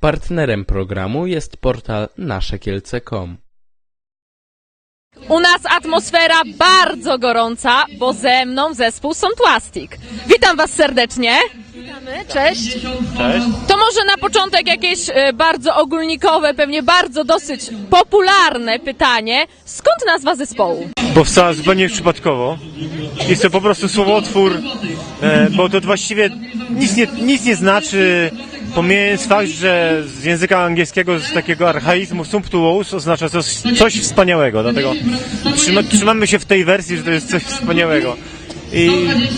Partnerem programu jest portal naszekielce.com. U nas atmosfera bardzo gorąca, bo ze mną zespół Są Plastik. Witam Was serdecznie. Witamy, cześć. To może na początek jakieś e, bardzo ogólnikowe, pewnie bardzo dosyć popularne pytanie. Skąd nazwa zespołu? powstała zupełnie przypadkowo. Jest to po prostu słowotwór, e, bo to właściwie nic nie, nic nie znaczy, pomijając fakt, że z języka angielskiego, z takiego archaizmu sumptuous oznacza coś, coś wspaniałego, dlatego trzyma, trzymamy się w tej wersji, że to jest coś wspaniałego. I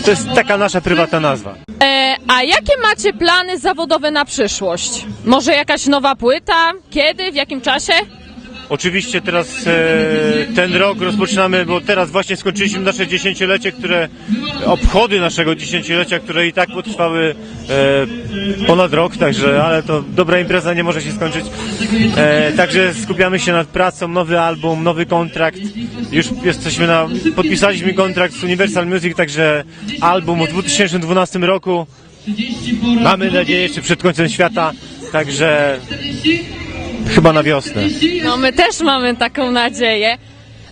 to jest taka nasza prywatna nazwa. E, a jakie macie plany zawodowe na przyszłość? Może jakaś nowa płyta? Kiedy? W jakim czasie? Oczywiście teraz e, ten rok rozpoczynamy, bo teraz właśnie skończyliśmy nasze dziesięciolecie, które obchody naszego dziesięciolecia, które i tak potrwały e, ponad rok, także, ale to dobra impreza nie może się skończyć. E, także skupiamy się nad pracą, nowy album, nowy kontrakt. Już jesteśmy na, podpisaliśmy kontrakt z Universal Music, także album w 2012 roku. Mamy nadzieję jeszcze przed końcem świata, także chyba na wiosnę. No my też mamy taką nadzieję.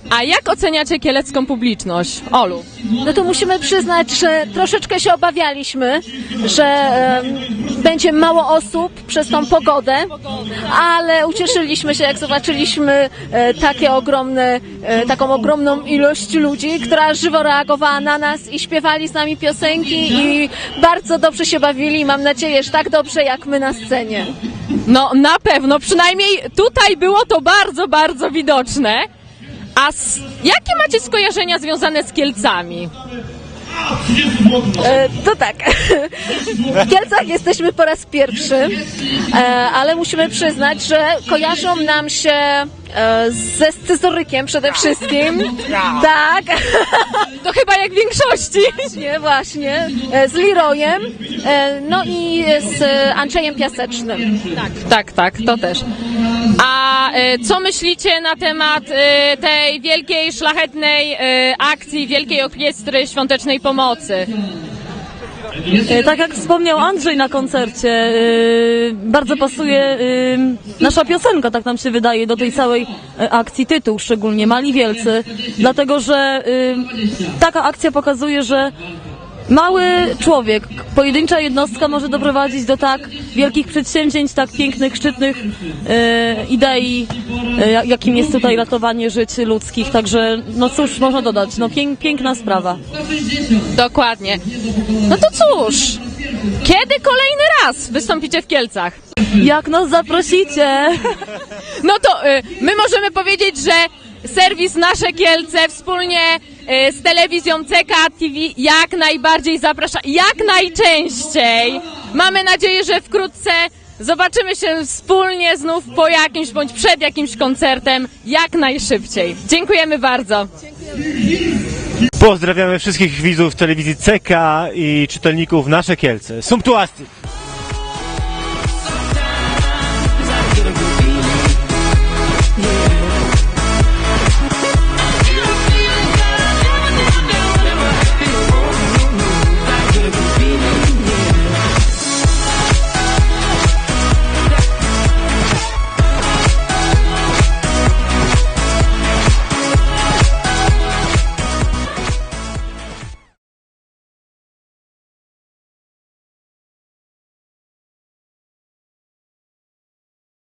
A jak oceniacie kielecką publiczność? Olu. No to musimy przyznać, że troszeczkę się obawialiśmy, że em, będzie mało osób przez tą pogodę, ale ucieszyliśmy się, jak zobaczyliśmy e, takie ogromne, e, taką ogromną ilość ludzi, która żywo reagowała na nas i śpiewali z nami piosenki i bardzo dobrze się bawili. Mam nadzieję, że tak dobrze jak my na scenie. No na pewno, przynajmniej tutaj było to bardzo, bardzo widoczne. A s- jakie macie skojarzenia związane z Kielcami? E, To tak. W Kielcach jesteśmy po raz pierwszy, e, ale musimy przyznać, że kojarzą nam się ze scyzorykiem przede wszystkim. Tak. To chyba jak w większości. Nie, właśnie. E, Z Leroyem, e, no i z e, Andrzejem Piasecznym. Tak, tak, tak, to też. A e, co myślicie na temat e, tej wielkiej, szlachetnej e, akcji Wielkiej Orkiestry Świątecznej Pomocy? E, Tak jak wspomniał Andrzej na koncercie, e, bardzo pasuje e, nasza piosenka, tak nam się wydaje, do tej całej akcji, tytuł szczególnie, Mali Wielcy, dlatego że taka akcja pokazuje, że mały człowiek, pojedyncza jednostka może doprowadzić do tak wielkich przedsięwzięć, tak pięknych, szczytnych e, idei, e, jak- jakim jest tutaj ratowanie żyć ludzkich, także no cóż można dodać, no pięk, piękna sprawa. Dokładnie. No to cóż, kiedy kolejny raz wystąpicie w Kielcach? Jak nas zaprosicie? No to y, my możemy powiedzieć, że serwis Nasze Kielce wspólnie z telewizją CK TV jak najbardziej zaprasza, jak najczęściej. Mamy nadzieję, że wkrótce zobaczymy się wspólnie znów po jakimś bądź przed jakimś koncertem jak najszybciej. Dziękujemy bardzo. Pozdrawiamy wszystkich widzów telewizji CK i czytelników Nasze Kielce. Sumptuasty!